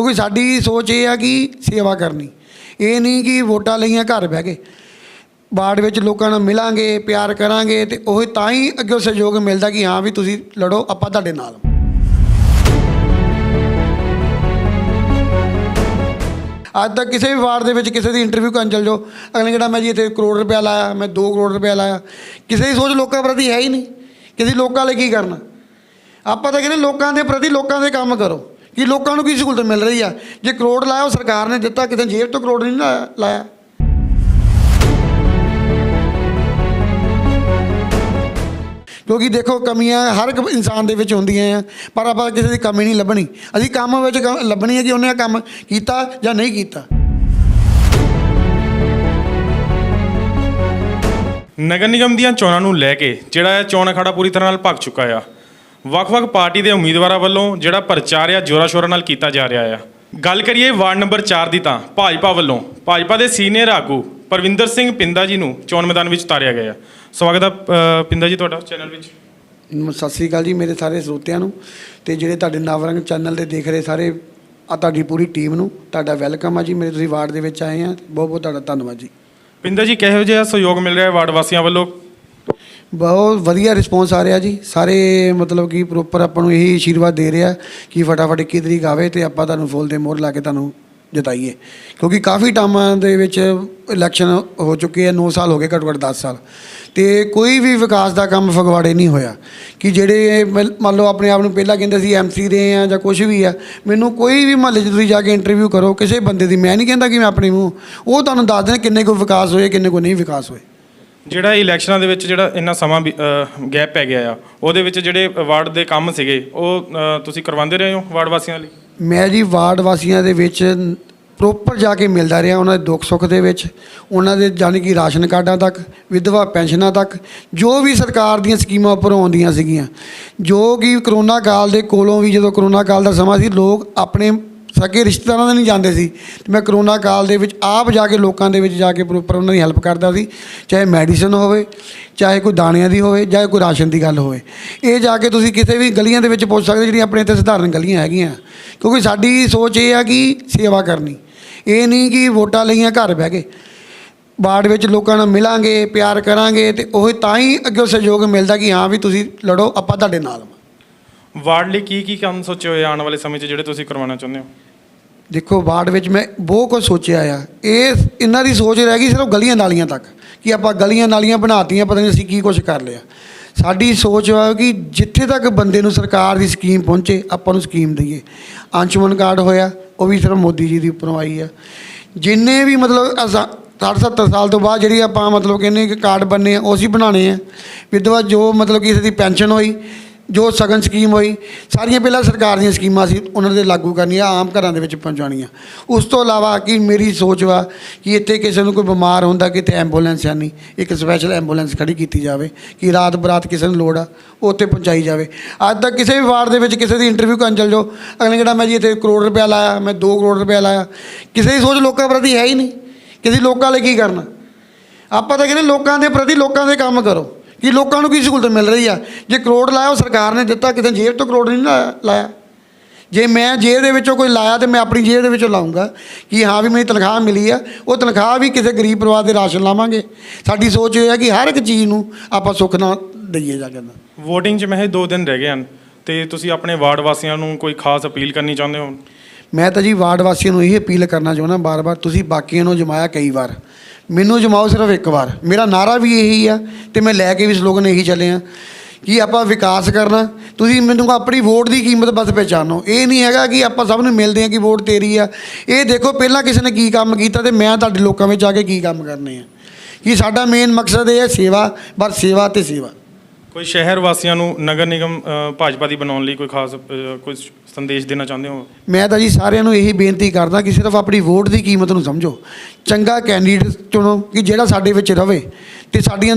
ਕਿਉਂਕਿ ਸਾਡੀ ਸੋਚ ਇਹ ਆ ਕਿ ਸੇਵਾ ਕਰਨੀ। ਇਹ ਨਹੀਂ ਕਿ ਵੋਟਾਂ ਲਈਆਂ ਘਰ ਬਹਿ ਕੇ। ਬਾੜ ਵਿੱਚ ਲੋਕਾਂ ਨਾਲ ਮਿਲਾਂਗੇ, ਪਿਆਰ ਕਰਾਂਗੇ ਤੇ ਉਹ ਤਾਂ ਹੀ ਅੱਗੇ ਸਹਿਯੋਗ ਮਿਲਦਾ ਕਿ ਹਾਂ ਵੀ ਤੁਸੀਂ ਲੜੋ, ਆਪਾਂ ਤੁਹਾਡੇ ਨਾਲ। ਅੱਜ ਤੱਕ ਕਿਸੇ ਵੀ ਵਾਰਡ ਦੇ ਵਿੱਚ ਕਿਸੇ ਦੀ ਇੰਟਰਵਿਊ ਕਰਨ ਚਲ ਜਾਓ। ਅਗਲੇ ਜਿਹੜਾ ਮੈਂ ਜੀ ਇੱਥੇ ਕਰੋੜ ਰੁਪਇਆ ਲਾਇਆ, ਮੈਂ 2 ਕਰੋੜ ਰੁਪਇਆ ਲਾਇਆ। ਕਿਸੇ ਦੀ ਸੋਚ ਲੋਕਾਂ ਪ੍ਰਤੀ ਹੈ ਹੀ ਨਹੀਂ। ਕਿਸੇ ਲੋਕਾਂ ਲਈ ਕੀ ਕਰਨਾ? ਆਪਾਂ ਤਾਂ ਕਹਿੰਦੇ ਲੋਕਾਂ ਦੇ ਪ੍ਰਤੀ ਲੋਕਾਂ ਦੇ ਕੰਮ ਕਰੋ। ਕਿ ਲੋਕਾਂ ਨੂੰ ਕੀ ਸਹੂਲਤ ਮਿਲ ਰਹੀ ਆ? ਜੇ ਕਰੋੜ ਲਾਇਆ, ਉਹ ਸਰਕਾਰ ਨੇ ਦਿੱਤਾ, ਕਿਤੇ ਜੇਬ ਤੋਂ ਕਰੋੜ ਨਹੀਂ ਲਾਇਆ- ਲਾਇਆ। ਕਿਉਂਕਿ ਦੇਖੋ, ਕਮੀਆਂ ਹਰ ਇੱਕ ਇਨਸਾਨ ਦੇ ਵਿੱਚ ਹੁੰਦੀਆਂ ਆ, ਪਰ ਆਪਾਂ ਕਿਸੇ ਦੀ ਕਮੀ ਨਹੀਂ ਲੱਭਣੀ। ਅਸੀਂ ਕੰਮ ਵਿੱਚ ਲੱਭਣੀ ਹੈ ਕਿ ਉਹਨੇ ਕੰਮ ਕੀਤਾ ਜਾਂ ਨਹੀਂ ਕੀਤਾ। ਨਗਰ ਨਿਗਮ ਦੀਆਂ ਚੋਣਾਂ ਨੂੰ ਲੈ ਕੇ ਜਿਹੜਾ ਇਹ ਚੋਣ ਅਖਾੜਾ ਪੂਰੀ ਤਰ੍ਹਾਂ ਨਾਲ ਭੱਗ ਚੁੱਕਾ ਆ। ਵੱਖ-ਵੱਖ ਪਾਰਟੀ ਦੇ ਉਮੀਦਵਾਰਾਂ ਵੱਲੋਂ ਜਿਹੜਾ ਪ੍ਰਚਾਰ ਆ ਜ਼ੋਰਾਂ ਸ਼ੋਰਾਂ ਨਾਲ ਕੀਤਾ ਜਾ ਰਿਹਾ ਆ। ਗੱਲ ਕਰੀਏ ਵਾਰਡ ਨੰਬਰ 4 ਦੀ ਤਾਂ ਭਾਜਪਾ ਵੱਲੋਂ ਭਾਜਪਾ ਦੇ ਸੀਨੀਅਰ ਆਗੂ ਪਰਵਿੰਦਰ ਸਿੰਘ ਪਿੰਦਾ ਜੀ ਨੂੰ ਚੋਣ ਮੈਦਾਨ ਵਿੱਚ ਉਤਾਰਿਆ ਗਿਆ ਸਵਾਗਤ ਹੈ ਅ, ਪਿੰਦਾ ਜੀ ਤੁਹਾਡਾ ਚੈਨਲ ਵਿੱਚ। ਸਤਿ ਸ੍ਰੀ ਅਕਾਲ ਜੀ ਮੇਰੇ ਸਾਰੇ ਸਰੋਤਿਆਂ ਨੂੰ ਤੇ ਜਿਹੜੇ ਤੁਹਾਡੇ ਨਵਰੰਗ ਚੈਨਲ ਤੇ ਦੇਖ ਰਹੇ ਸਾਰੇ ਆ ਤੁਹਾਡੀ ਪੂਰੀ ਟੀਮ ਨੂੰ ਤੁਹਾਡਾ ਵੈਲਕਮ ਆ ਜੀ ਮੇਰੇ ਤੁਸੀਂ ਵਾਰਡ ਦੇ ਵਿੱਚ ਆਏ ਆ ਬਹੁਤ ਬਹੁਤ ਤੁਹਾਡਾ ਧੰਨਵਾਦ ਜੀ। ਪਿੰਦਾ ਜੀ ਕਿਹੋ ਜਿਹਾ ਸਹਿਯੋਗ ਮਿਲ ਰਿਹਾ ਹੈ ਵਾਰਡ ਵਾਸੀਆਂ ਵੱਲੋਂ? ਬਹੁਤ ਵਧੀਆ ਰਿਸਪੌਂਸ ਆ ਰਿਹਾ ਜੀ। ਸਾਰੇ ਮਤਲਬ ਕਿ ਪ੍ਰੋਪਰ ਆਪਾਂ ਨੂੰ ਇਹੀ ਆਸ਼ੀਰਵਾਦ ਦੇ ਰਿਹਾ ਕਿ ਫਟਾਫਟ 21 ਤਰੀਕ ਆਵੇ ਤੇ ਆਪਾਂ ਤੁਹਾਨੂੰ ਫੁੱਲ ਦੇ ਮੋਹਰ ਲਾ ਕੇ ਤੁਹਾਨੂੰ ਜਿਤਾਈਏ। ਕਿਉਂਕਿ ਕਾਫੀ ਟਾਈਮਾਂ ਦੇ ਵਿੱਚ ਇਲੈਕਸ਼ਨ ਹੋ ਚੁੱਕੇ ਆ 9 ਸਾਲ ਹੋ ਗਏ ਘੱਟੋ ਘੱਟ 10 ਸਾਲ। ਤੇ ਕੋਈ ਵੀ ਵਿਕਾਸ ਦਾ ਕੰਮ ਫਗਵਾੜੇ ਨਹੀਂ ਹੋਇਆ। ਕਿ ਜਿਹੜੇ ਮਲ- ਮੰਨ ਲਓ ਆਪਣੇ ਆਪ ਨੂੰ ਪਹਿਲਾਂ ਕਹਿੰਦੇ ਸੀ ਐਮਸੀ ਦੇ ਆ ਜਾਂ ਕੁਝ ਵੀ ਆ, ਮੈਨੂੰ ਕੋਈ ਵੀ ਮਹੱਲੇ 'ਚ ਤੁਸੀਂ ਜਾ ਕੇ ਇੰਟਰਵਿਊ ਕਰੋ, ਕਿਸੇ ਬੰਦੇ ਦੀ ਮੈਂ ਨਹੀਂ ਕਹਿੰਦਾ ਕਿ ਮੈਂ ਆਪਣੇ ਮੂੰਹ ਉਹ ਤੁਹਾਨੂੰ ਦੱਸ ਦੇਣ ਕਿੰਨੇ ਕੋ ਵਿਕਾਸ ਹੋਏ, ਕਿੰਨੇ ਕੋ ਨਹੀਂ ਵਿਕਾਸ ਹੋਏ। ਜਿਹੜਾ ਇਲੈਕਸ਼ਨਾਂ ਦੇ ਵਿੱਚ ਜਿਹੜਾ ਇੰਨਾ ਸਮਾਂ ਗੈਪ ਪੈ ਗਿਆ ਆ, ਉਹਦੇ ਵਿੱਚ ਜਿਹੜੇ ਵਾਰਡ ਦੇ ਕੰਮ ਸੀਗੇ, ਉਹ ਤੁਸੀਂ ਕਰਵਾਉਂਦੇ ਰਹੇ ਹੋ ਵਾਰਡ ਵਾਸੀਆਂ ਲਈ? ਮੈਂ ਜੀ ਵਾਰਡ ਵਾਸੀਆਂ ਦੇ ਵਿੱਚ ਪ੍ਰੋਪਰ ਜਾ ਕੇ ਮਿਲਦਾ ਰਿਹਾ, ਉਹਨਾਂ ਦੇ ਦੁੱਖ ਸੁੱਖ ਦੇ ਵਿੱਚ, ਉਹਨਾਂ ਦੇ ਜਾਣੀ ਕਿ ਰਾਸ਼ਨ ਕਾਰਡਾਂ ਤੱਕ, ਵਿਧਵਾ ਪੈਨਸ਼ਨਾਂ ਤੱਕ, ਜੋ ਵੀ ਸਰਕਾਰ ਦੀਆਂ ਸਕੀਮਾਂ ਉੱਪਰ ਆਉਂਦੀਆਂ ਸੀਗੀਆਂ, ਜੋ ਕਿ ਕਰੋਨਾ ਕਾਲ ਦੇ ਕੋਲੋਂ ਵੀ ਜਦੋਂ ਕਰੋਨਾ ਕਾਲ ਦਾ ਸਮਾਂ ਸੀ, ਲੋਕ ਆਪਣੇ ਸਕੇ ਰਿਸ਼ਤੇਦਾਰਾਂ ਦੇ ਨਹੀਂ ਜਾਂਦੇ ਸੀ। ਤੇ ਮੈਂ ਕਰੋਨਾ ਕਾਲ ਦੇ ਵਿੱਚ ਆਪ ਜਾ ਕੇ ਲੋਕਾਂ ਦੇ ਵਿੱਚ ਜਾ ਕੇ ਪ੍ਰੋਪਰ ਉਹਨਾਂ ਦੀ ਹੈਲਪ ਕਰਦਾ ਸੀ। ਚਾਹੇ ਮੈਡੀਸਨ ਹੋਵੇ, ਚਾਹੇ ਕੋਈ ਦਾਣਿਆਂ ਦੀ ਹੋਵੇ ਚਾਹੇ ਕੋਈ ਰਾਸ਼ਨ ਦੀ ਗੱਲ ਹੋਵੇ। ਇਹ ਜਾ ਕੇ ਤੁਸੀਂ ਕਿਸੇ ਵੀ ਗਲੀਆਂ ਦੇ ਵਿੱਚ ਪੁੱਛ ਸਕਦੇ ਜਿਹੜੀਆਂ ਆਪਣੇ ਇੱਥੇ ਸਧਾਰਨ ਗਲੀਆਂ ਹੈਗੀਆਂ। ਕਿਉਂਕਿ ਸਾਡੀ ਸੋਚ ਇਹ ਆ ਕਿ ਸੇਵਾ ਕਰਨੀ। ਇਹ ਨਹੀਂ ਕਿ ਵੋਟਾਂ ਲਈਆਂ ਘਰ ਬਹਿ ਕੇ। ਬਾੜ ਵਿੱਚ ਲੋਕਾਂ ਨਾਲ ਮਿਲਾਂਗੇ, ਪਿਆਰ ਕਰਾਂਗੇ ਤੇ ਉਹ ਤਾਂ ਹੀ ਅੱਗੇ ਸਹਿਯੋਗ ਮਿਲਦਾ ਕਿ ਹਾਂ ਵੀ ਤੁਸੀਂ ਲੜੋ, ਆਪਾਂ ਤੁਹਾਡੇ ਨਾਲ ਵਾਰਡ ਲਈ ਕੀ ਕੀ ਕੰਮ ਸੋਚੇ ਹੋਏ ਆਉਣ ਵਾਲੇ ਸਮੇਂ 'ਚ ਜਿਹੜੇ ਤੁਸੀਂ ਕਰਵਾਉਣਾ ਚਾਹੁੰਦੇ ਹੋ? ਦੇਖੋ, ਵਾਰਡ ਵਿੱਚ ਮੈਂ ਬਹੁਤ ਕੁਝ ਸੋਚਿਆ ਆ। ਇਹ ਇਹਨਾਂ ਦੀ ਸੋਚ ਰਹਿ ਗਈ ਸਿਰਫ ਗਲੀਆਂ ਨਾਲੀਆਂ ਤੱਕ ਕਿ ਆਪਾਂ ਗਲੀਆਂ ਨਾਲੀਆਂ ਬਣਾਤੀਆਂ, ਪਤਾ ਨਹੀਂ ਅਸੀਂ ਕੀ ਕੁਝ ਕਰ ਲਿਆ। ਸਾਡੀ ਸੋਚ ਆ ਕਿ ਜਿੱਥੇ ਤੱਕ ਬੰਦੇ ਨੂੰ ਸਰਕਾਰ ਦੀ ਸਕੀਮ ਪਹੁੰਚੇ, ਆਪਾਂ ਨੂੰ ਸਕੀਮ ਦਈਏ। ਅੰਸ਼ਮਨ ਕਾਰਡ ਹੋਇਆ, ਉਹ ਵੀ ਸਿਰਫ ਮੋਦੀ ਜੀ ਦੀ ਉੱਪਰੋਂ ਆਈ ਆ। ਜਿੰਨੇ ਵੀ ਮਤਲਬ ਅਸਾਂ 60 70 ਸਾਲ ਤੋਂ ਬਾਅਦ ਜਿਹੜੀ ਆਪਾਂ ਮਤਲਬ ਕਹਿੰਦੇ ਕਿ ਕਾਰਡ ਬੰਨੇ ਆ, ਉਹ ਅਸੀਂ ਬਣਾਉਣੇ ਆ। ਵਿਧਵਾ ਜੋ ਮਤਲਬ ਕਿਸੇ ਦੀ ਪੈਨਸ਼ਨ ਹੋਈ ਜੋ ਸਗਨ ਸਕੀਮ ਹੋਈ, ਸਾਰੀਆਂ ਪਹਿਲਾਂ ਸਰਕਾਰ ਦੀਆਂ ਸਕੀਮਾਂ ਸੀ, ਉਹਨਾਂ ਦੇ ਲਾਗੂ ਕਰਨੀਆਂ, ਆਮ ਘਰਾਂ ਦੇ ਵਿੱਚ ਪਹੁੰਚਾਉਣੀਆਂ। ਉਸ ਤੋਂ ਇਲਾਵਾ ਕਿ ਮੇਰੀ ਸੋਚ ਵਾ ਕਿ ਇੱਥੇ ਕਿਸੇ ਨੂੰ ਕੋਈ ਬਿਮਾਰ ਹੁੰਦਾ, ਕਿਤੇ ਐਂਬੂਲੈਂਸ ਹੈ ਨਹੀਂ, ਇੱਕ ਸਪੈਸ਼ਲ ਐਂਬੂਲੈਂਸ ਖੜੀ ਕੀਤੀ ਜਾਵੇ, ਕਿ ਰਾਤ ਬਰਾਤ ਕਿਸੇ ਨੂੰ ਲੋੜ ਆ, ਉਹ ਉੱਥੇ ਪਹੁੰਚਾਈ ਜਾਵੇ। ਅੱਜ ਤੱਕ ਕਿਸੇ ਵੀ ਵਾਰਡ ਦੇ ਵਿੱਚ ਕਿਸੇ ਦੀ ਇੰਟਰਵਿਊ ਕਰਨ ਚਲ ਜਾਓ, ਅਗਲੇ ਜਿਹੜਾ ਮੈਂ ਜੀ ਇੱਥੇ ਕਰੋੜ ਰੁਪਇਆ ਲਾਇਆ, ਮੈਂ 2 ਕਰੋੜ ਰੁਪਇਆ ਲਾਇਆ। ਕਿਸੇ ਦੀ ਸੋਚ ਲੋਕਾਂ ਪ੍ਰਤੀ ਹੈ ਹੀ ਨਹੀਂ, ਕਿਸੇ ਲੋਕਾਂ ਲਈ ਕੀ ਕਰਨਾ? ਆਪਾਂ ਤਾਂ ਕਹਿੰਦੇ ਲੋਕਾਂ ਦੇ ਪ੍ਰਤੀ ਲੋਕਾਂ ਦੇ ਕੰਮ ਕਰੋ। ਕਿ ਲੋਕਾਂ ਨੂੰ ਕੀ ਸਹੂਲਤ ਮਿਲ ਰਹੀ ਆ? ਜੇ ਕਰੋੜ ਲਾਇਆ ਉਹ ਸਰਕਾਰ ਨੇ ਦਿੱਤਾ ਕਿਤੇ ਜੇਬ ਤੋਂ ਕਰੋੜ ਨਹੀਂ ਲਾਇਆ- ਜੇ ਮੈਂ ਜੇਬ ਦੇ ਵਿੱਚੋਂ ਕੋਈ ਲਾਇਆ ਤੇ ਮੈਂ ਆਪਣੀ ਜੇਬ ਦੇ ਵਿੱਚੋਂ ਲਾਉਂਗਾ ਕਿ ਹਾਂ ਵੀ ਮੇਰੀ ਤਨਖਾਹ ਮਿਲੀ ਆ ਉਹ ਤਨਖਾਹ ਵੀ ਕਿਸੇ ਗਰੀਬ ਪਰਿਵਾਰ ਦੇ ਰਾਸ਼ਨ ਲਾਵਾਂਗੇ। ਸਾਡੀ ਸੋਚ ਇਹ ਹੈ ਕਿ ਹਰ ਇੱਕ ਚੀਜ਼ ਨੂੰ ਆਪਾਂ ਸੁੱਖ ਨਾਲ ਦਈਏ ਜਾ ਕੇ। VOTING 'ਚ ਮਹਿਜ 2 ਦਿਨ ਰਹਿ ਗਏ ਹਨ ਤੇ ਤੁਸੀਂ ਆਪਣੇ ਵਾਰਡ ਵਾਸੀਆਂ ਨੂੰ ਕੋਈ ਖਾਸ ਅਪੀਲ ਕਰਨੀ ਚਾਹੁੰਦੇ ਹੋ? ਮੈਂ ਤਾਂ ਜੀ ਵਾਰਡ ਵਾਸੀਆਂ ਨੂੰ ਇਹ ਅਪੀਲ ਕਰਨਾ ਚਾਹੁੰਦਾ ਬਾਰ-ਬਾਰ ਤੁਸੀਂ ਬਾਕੀਆਂ ਨੂੰ ਜਮਾਇਆ ਕਈ ਵਾਰ। ਮੈਨੂੰ ਜਮਾਓ ਸਿਰਫ ਇੱਕ ਵਾਰ। ਮੇਰਾ ਨਾਰਾ ਵੀ ਇਹੀ ਆ ਤੇ ਮੈਂ ਲੈ ਕੇ ਵੀ ਸਲੋਗਨ ਇਹੀ ਚੱਲੇ ਆ ਕਿ ਆਪਾਂ ਵਿਕਾਸ ਕਰਨਾ, ਤੁਸੀਂ ਮੈਨੂੰ ਆਪਣੀ ਵੋਟ ਦੀ ਕੀਮਤ ਬਸ ਪਹਿਚਾਨੋ। ਇਹ ਨਹੀਂ ਹੈਗਾ ਕਿ ਆਪਾਂ ਸਭ ਨੂੰ ਮਿਲਦੇ ਆ ਕਿ ਵੋਟ ਤੇਰੀ ਆ। ਇਹ ਦੇਖੋ, ਪਹਿਲਾਂ ਕਿਸੇ ਨੇ ਕੀ ਕੰਮ ਕੀਤਾ ਤੇ ਮੈਂ ਤੁਹਾਡੇ ਲੋਕਾਂ ਵਿੱਚ ਆ ਕੇ ਕੀ ਕੰਮ ਕਰਨੇ ਆ। ਕਿ ਸਾਡਾ ਮੇਨ ਮਕਸਦ ਇਹ ਹੈ ਸੇਵਾ ਬਸ ਸੇਵਾ ਤੇ ਸੇਵਾ। ਕੋਈ ਸ਼ਹਿਰ ਵਾਸੀਆਂ ਨੂੰ ਨਗਰ ਨਿਗਮ ਅ, ਭਾਜਪਾ ਦੀ ਬਣਾਉਣ ਲਈ ਕੋਈ ਖਾਸ ਅ, ਕੋਈ ਸੰਦੇਸ਼ ਦੇਣਾ ਚਾਹੁੰਦੇ ਹੋ? ਮੈਂ ਤਾਂ ਜੀ ਸਾਰਿਆਂ ਨੂੰ ਇਹੀ ਬੇਨਤੀ ਕਰਦਾ ਕਿ ਸਿਰਫ ਆਪਣੀ ਵੋਟ ਦੀ ਕੀਮਤ ਨੂੰ ਸਮਝੋ। ਚੰਗਾ ਕੈਂਡੀਡੇਟ ਚੁਣੋ ਕਿ ਜਿਹੜਾ ਸਾਡੇ ਵਿੱਚ ਰਵੇ ਤੇ ਸਾਡੀਆਂ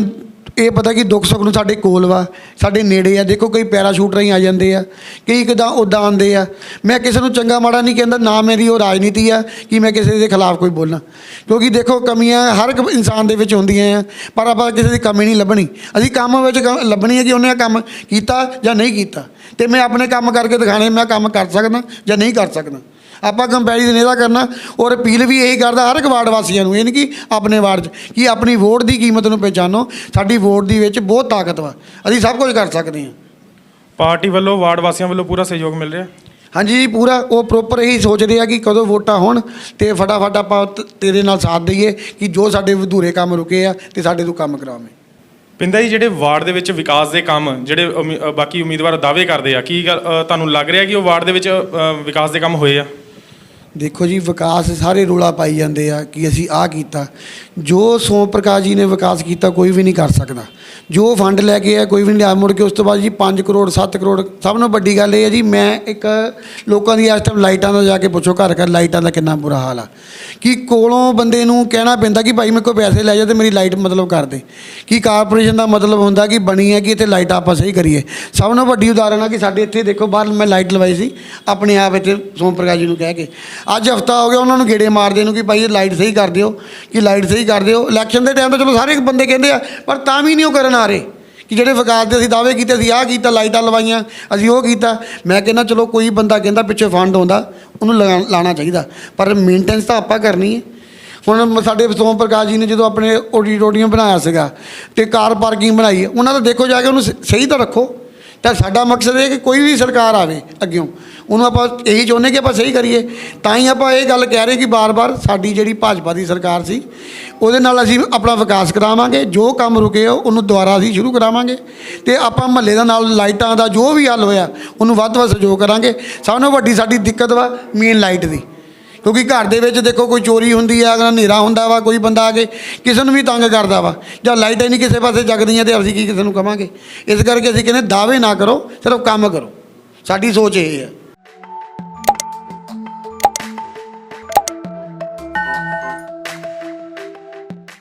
ਇਹ ਪਤਾ ਕਿ ਦੁੱਖ ਸੁੱਖ ਨੂੰ ਸਾਡੇ ਕੋਲ ਵਾ, ਸਾਡੇ ਨੇੜੇ ਆ। ਦੇਖੋ ਕਈ ਪੈਰਾਸ਼ੂਟ ਰਾਹੀਂ ਆ ਜਾਂਦੇ ਆ, ਕਈ ਕਿਦਾਂ ਉੱਦਾਂ ਆਉਂਦੇ ਆ। ਮੈਂ ਕਿਸੇ ਨੂੰ ਚੰਗਾ ਮਾੜਾ ਨਹੀਂ ਕਹਿੰਦਾ, ਨਾ ਮੇਰੀ ਉਹ ਰਾਜਨੀਤੀ ਆ ਕਿ ਮੈਂ ਕਿਸੇ ਦੇ ਖਿਲਾਫ ਕੋਈ ਬੋਲਾਂ। ਕਿਉਂਕਿ ਦੇਖੋ ਕਮੀਆਂ ਹਰ ਇੱਕ ਇਨਸਾਨ ਦੇ ਵਿੱਚ ਹੁੰਦੀਆਂ ਆ, ਪਰ ਆਪਾਂ ਕਿਸੇ ਦੀ ਕਮੀ ਨਹੀਂ ਲੱਭਣੀ। ਅਸੀਂ ਕੰਮ ਵਿੱਚ ਕ- ਲੱਭਣੀ ਹੈ ਕਿ ਉਹਨੇ ਕੰਮ ਕੀਤਾ ਜਾਂ ਨਹੀਂ ਕੀਤਾ। ਤੇ ਮੈਂ ਆਪਣੇ ਕੰਮ ਕਰਕੇ ਦਿਖਾਣੇ, ਮੈਂ ਕੰਮ ਕਰ ਸਕਦਾ ਜਾਂ ਨਹੀਂ ਕਰ ਸਕਦਾ। ਆਪਾਂ ਕੰਪੈਰੀਜ਼ਨ ਇਹਦਾ ਕਰਨਾ ਔਰ ਅਪੀਲ ਵੀ ਇਹੀ ਕਰਦਾ ਹਰ ਇੱਕ ਵਾਰਡ ਵਾਸੀਆਂ ਨੂੰ ਇਹ ਨਹੀਂ ਕਿ ਆਪਣੇ ਵਾਰਡ 'ਚ ਕਿ ਆਪਣੀ ਵੋਟ ਦੀ ਕੀਮਤ ਨੂੰ ਪਹਿਚਾਨੋ ਸਾਡੀ ਵੋਟ ਦੀ ਵਿੱਚ ਬਹੁਤ ਤਾਕਤ ਵਾ ਅਸੀਂ ਸਭ ਕੁਝ ਕਰ ਸਕਦੇ ਹਾਂ। ਪਾਰਟੀ ਵੱਲੋਂ ਵਾਰਡ ਵਾਸੀਆਂ ਵੱਲੋਂ ਪੂਰਾ ਸਹਿਯੋਗ ਮਿਲ ਰਿਹਾ? ਹਾਂਜੀ ਜੀ ਪੂਰਾ ਉਹ ਪ੍ਰੋਪਰ ਇਹੀ ਸੋਚਦੇ ਆ ਕਿ ਕਦੋਂ ਵੋਟਾਂ ਹੋਣ ਤੇ ਫਟਾਫਟ ਆਪਾਂ ਤੇਰੇ ਨਾਲ ਸਾਥ ਦਈਏ ਕਿ ਜੋ ਸਾਡੇ ਅਧੂਰੇ ਕੰਮ ਰੁਕੇ ਆ ਤੇ ਸਾਡੇ ਤੋਂ ਕੰਮ ਕਰਾਵੇਂ। ਪਿੰਦਾ ਜੀ ਜਿਹੜੇ ਵਾਰਡ ਦੇ ਵਿੱਚ ਵਿਕਾਸ ਦੇ ਕੰਮ ਜਿਹੜੇ ਉਮੀ- ਅ, ਬਾਕੀ ਉਮੀਦਵਾਰ ਦਾਅਵੇ ਕਰਦੇ ਆ ਕੀ ਗੱਲ ਅ, ਤੁਹਾਨੂੰ ਲੱਗ ਰਿਹਾ ਕਿ ਉਹ ਵਾਰਡ ਦੇ ਵਿੱਚ ਅ, ਵਿਕਾਸ ਦੇ ਕੰਮ ਹੋਏ ਆ? ਦੇਖੋ ਜੀ, ਵਿਕਾਸ ਸਾਰੇ ਰੋਲਾ ਪਾਈ ਜਾਂਦੇ ਆ ਕਿ ਅਸੀਂ ਆਹ ਕੀਤਾ। ਜੋ ਸੋਮ ਪ੍ਰਕਾਸ਼ ਜੀ ਨੇ ਵਿਕਾਸ ਕੀਤਾ, ਕੋਈ ਵੀ ਨਹੀਂ ਕਰ ਸਕਦਾ। ਜੋ ਫੰਡ ਲੈ ਕੇ ਆ ਕੋਈ ਵੀ ਨਹੀਂ ਆ ਮੁੜ ਕੇ ਉਸ ਤੋਂ ਬਾਅਦ ਜੀ 5 ਕਰੋੜ 7 ਕਰੋੜ, ਸਭ ਤੋਂ ਵੱਡੀ ਗੱਲ ਇਹ ਹੈ ਜੀ, ਮੈਂ ਇੱਕ ਲੋਕਾਂ ਦੀ ਇਸ ਟਾਈਮ ਲਾਈਟਾਂ ਦਾ ਜਾ ਕੇ ਪੁੱਛੋ, ਘਰ ਘਰ ਲਾਈਟਾਂ ਦਾ ਕਿੰਨਾ ਬੁਰਾ ਹਾਲ ਆ। ਕਿ ਕੋਲੋਂ ਬੰਦੇ ਨੂੰ ਕਹਿਣਾ ਪੈਂਦਾ ਕਿ ਭਾਈ ਮੇਰੇ ਕੋਲ ਪੈਸੇ ਲੈ ਜਾ ਤੇ ਮੇਰੀ ਲਾਈਟ ਮਤਲਬ ਕਰ ਦੇ। ਕਿ ਕਾਰਪੋਰੇਸ਼ਨ ਦਾ ਮਤਲਬ ਹੁੰਦਾ ਕਿ ਬਣੀ ਹੈ ਕਿ ਇੱਥੇ ਲਾਈਟ ਆਪਾਂ ਸਹੀ ਕਰੀਏ। ਸਭ ਤੋਂ ਵੱਡੀ ਉਦਾਹਰਣ ਆ ਕਿ ਸਾਡੇ ਇੱਥੇ ਦੇਖੋ, ਬਾਹਰ ਮੈਂ ਲਾਈਟ ਲਵਾਈ ਸੀ, ਆਪਣੇ ਆਪ ਇੱਥੇ ਸੋਮ ਪ੍ਰਕਾਸ਼ ਜੀ ਨੂੰ ਕਹਿ ਕੇ। ਅੱਜ ਹਫਤਾ ਹੋ ਗਿਆ ਉਹਨਾਂ ਨੂੰ ਗੇੜੇ ਮਾਰਦੇ ਨੂੰ ਕਿ ਭਾਈ ਲਾਈਟ ਸਹੀ ਕਰ ਦਿਓ, ਕਿ ਲਾਈਟ ਸਹੀ ਕਰ ਦਿਓ। ਇਲੈਕਸ਼ਨ ਦੇ ਟਾਈਮ ਤਾਂ ਚਲੋ ਸਾਰੇ ਬੰਦੇ ਕਹਿੰਦੇ ਆ, ਪਰ ਤਾਂ ਵੀ ਨਹੀਂ ਉਹ ਕਰਨ ਆ ਰਹੇ ਕਿ ਜਿਹੜੇ ਵਿਕਾਸ ਦੇ ਅਸੀਂ ਦਾਅਵੇ ਕੀਤੇ, ਅਸੀਂ ਆਹ ਕੀਤਾ, ਲਾਈਟਾਂ ਲਵਾਈਆਂ, ਅਸੀਂ ਉਹ ਕੀਤਾ। ਮੈਂ ਕਹਿੰਦਾ, ਚਲੋ ਕੋਈ ਬੰਦਾ ਕਹਿੰਦਾ ਪਿੱਛੇ ਫੰਡ ਆਉਂਦਾ, ਉਹਨੂੰ ਲਗਾ- ਲਾਉਣਾ ਚਾਹੀਦਾ। ਪਰ ਮੇਨਟੇਨੈਂਸ ਤਾਂ ਆਪਾਂ ਕਰਨੀ ਹੈ। ਹੁਣ ਸਾਡੇ ਸੋਮ ਪ੍ਰਕਾਸ਼ ਜੀ ਨੇ ਜਦੋਂ ਆਪਣੇ ਓਡੀਟੋਰੀਅਮ ਬਣਾਇਆ ਸੀਗਾ ਤੇ ਕਾਰ ਪਾਰਕਿੰਗ ਬਣਾਈ ਹੈ, ਉਹਨਾਂ ਦਾ ਦੇਖੋ ਜਾ ਕੇ ਉਹਨੂੰ ਸਹੀ ਤਾਂ ਰੱਖੋ। ਤਾਂ ਸਾਡਾ ਮਕਸਦ ਇਹ ਕਿ ਕੋਈ ਵੀ ਸਰਕਾਰ ਆਵੇ ਅੱਗਿਓਂ। ਉਹਨੂੰ ਆਪਾਂ ਇਹੀ ਚਾਹੁੰਦੇ ਕਿ ਆਪਾਂ ਸਹੀ ਕਰੀਏ। ਤਾਂ ਹੀ ਆਪਾਂ ਇਹ ਗੱਲ ਕਹਿ ਰਹੇ ਕਿ ਬਾਰ-ਬਾਰ ਸਾਡੀ ਜਿਹੜੀ ਭਾਜਪਾ ਦੀ ਸਰਕਾਰ ਸੀ, ਉਹਦੇ ਨਾਲ ਅਸੀਂ ਆਪਣਾ ਵਿਕਾਸ ਕਰਾਵਾਂਗੇ। ਜੋ ਕੰਮ ਰੁਕੇ ਹੋ ਉਹਨੂੰ ਦੁਬਾਰਾ ਅਸੀਂ ਸ਼ੁਰੂ ਕਰਾਵਾਂਗੇ। ਤੇ ਆਪਾਂ ਮਹੱਲੇ ਦਾ ਨਾਲ ਲਾਈਟਾਂ ਦਾ ਜੋ ਵੀ ਹੱਲ ਹੋਇਆ, ਉਹਨੂੰ ਵੱਧ ਤੋਂ ਵੱਧ ਸਹਿਯੋਗ ਕਰਾਂਗੇ। ਸਭ ਤੋਂ ਵੱਡੀ ਸਾਡੀ ਦਿੱਕਤ ਵਾ ਮੇਨ ਲਾਈਟ ਦੀ। ਕਿਉਂਕਿ ਘਰ ਦੇ ਵਿੱਚ ਦੇਖੋ ਕੋਈ ਚੋਰੀ ਹੁੰਦੀ ਆ ਅਗਰ ਹਨੇਰਾ ਹੁੰਦਾ ਵਾ, ਕੋਈ ਬੰਦਾ ਆ ਕੇ ਕਿਸੇ ਨੂੰ ਵੀ ਤੰਗ ਕਰਦਾ ਵਾ। ਜਾਂ ਲਾਈਟਾਂ ਨਹੀਂ ਕਿਸੇ ਪਾਸੇ ਜਗਦੀਆਂ ਤੇ ਅਸੀਂ ਕੀ ਕਿਸੇ ਨੂੰ ਕਵਾਂਗੇ? ਇਸ ਕਰਕੇ ਅਸੀਂ ਕਹਿੰਦੇ ਦਾਅਵੇ ਨਾ ਕਰੋ, ਸਿਰਫ ਕੰਮ ਕਰੋ। ਸਾਡੀ ਸੋਚ ਇਹ ਹੈ